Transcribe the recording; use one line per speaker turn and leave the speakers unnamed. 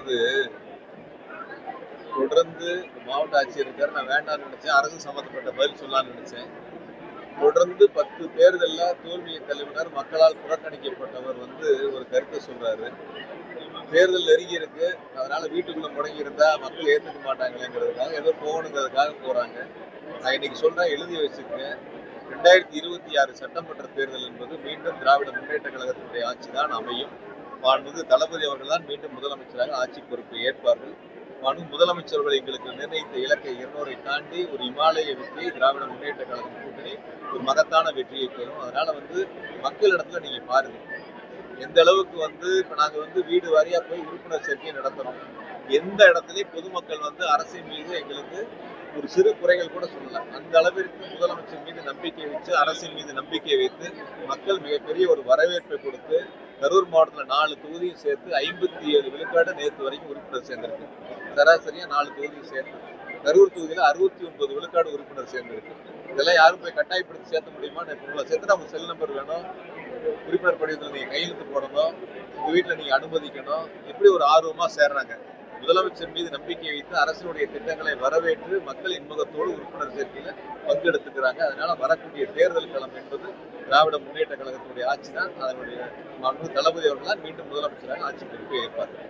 அதாவது தொடர்ந்து மாவட்ட ஆட்சியர் இருக்காரு நான் வேண்டாம்னு நினைச்சேன். அரசு சம்பந்தப்பட்ட பதில் சொல்லலாம்னு நினைச்சேன். தொடர்ந்து பத்து தேர்தலில் தோல்வியை தலைவினர் மக்களால் புறக்கணிக்கப்பட்டவர் வந்து ஒரு கருத்தை சொல்றாரு. தேர்தல் நெருங்கி இருக்கு. அதனால வீட்டுக்குள்ள முடங்கி இருந்தா மக்கள் ஏத்துக்க மாட்டாங்களேங்கிறதுக்காக ஏதோ போகணுங்கிறதுக்காக போறாங்க. நான் இன்னைக்கு சொல்றேன் எழுதி வச்சிருக்கேன். ரெண்டாயிரத்தி இருபத்தி ஆறு சட்டமன்ற தேர்தல் என்பது மீண்டும் திராவிட முன்னேற்ற கழகத்தினுடைய ஆட்சி தான் அமையும். மாண்புமிகு தளபதி அவர்கள் தான் மீண்டும் முதலமைச்சராக ஆட்சி பொறுப்பை ஏற்பார்கள். மாண்பு முதலமைச்சர்கள் எங்களுக்கு நிர்ணயித்த இலக்கை இருநூறை தாண்டி ஒரு இமாலய வெற்றியை திராவிட முன்னேற்ற கழகம் கூட்டணி ஒரு மகத்தான வெற்றியை பெறும் அதனால வந்து மக்களிடத்துல நீங்க பாருங்க. எந்த அளவுக்கு வந்து இப்ப நாங்க வந்து வீடு வாரியா போய் உறுப்பினர் சேர்க்கை நடத்துறோம். எந்த இடத்துலயும் பொதுமக்கள் வந்து அரசின் மீது எங்களுக்கு ஒரு சிறு குறைகள் கூட சொல்லலாம் அந்த அளவிற்கு முதலமைச்சர் மீது நம்பிக்கை வச்சு அரசின் மீது நம்பிக்கை வைத்து மக்கள் மிகப்பெரிய ஒரு வரவேற்பை கொடுத்து கரூர் மாவட்டத்துல நாலு தொகுதியும் சேர்த்து ஐம்பத்தி ஏழு விழுக்காடு நேற்று வரைக்கும் உறுப்பினர் சேர்ந்திருக்கு. சராசரியா நாலு தொகுதியும் சேர்த்து. கரூர் தொகுதியில் அறுபத்தி ஒன்பது விழுக்காடு உறுப்பினர் சேர்ந்திருக்கு. இதெல்லாம் யாரும் போய் கட்டாயப்படுத்தி சேர்த்த முடியுமா? உங்களை சேர்த்து நம்ம செல் நம்பர் வேணும். உறுப்பினர் படிவத்தில் நீங்க கையெழுத்து போடணும். உங்க வீட்டுல நீங்க அனுமதிக்கணும். எப்படி ஒரு ஆர்வமா சேர்றாங்க. முதலமைச்சர் மீது நம்பிக்கை வைத்து அரசினுடைய திட்டங்களை வரவேற்று மக்கள் இன்முகத்தோடு உறுப்பினர் சேர்க்கையில பங்கெடுத்துக்கிறாங்க. அதனால வரக்கூடிய தேர்தல் களம் என்பது திராவிட முன்னேற்ற கழகத்தினுடைய ஆட்சி தான் அதனுடைய தளபதி அவர்கள் தான் மீண்டும் முதலமைச்சராக ஆட்சி பொறுப்பு ஏற்பார்கள்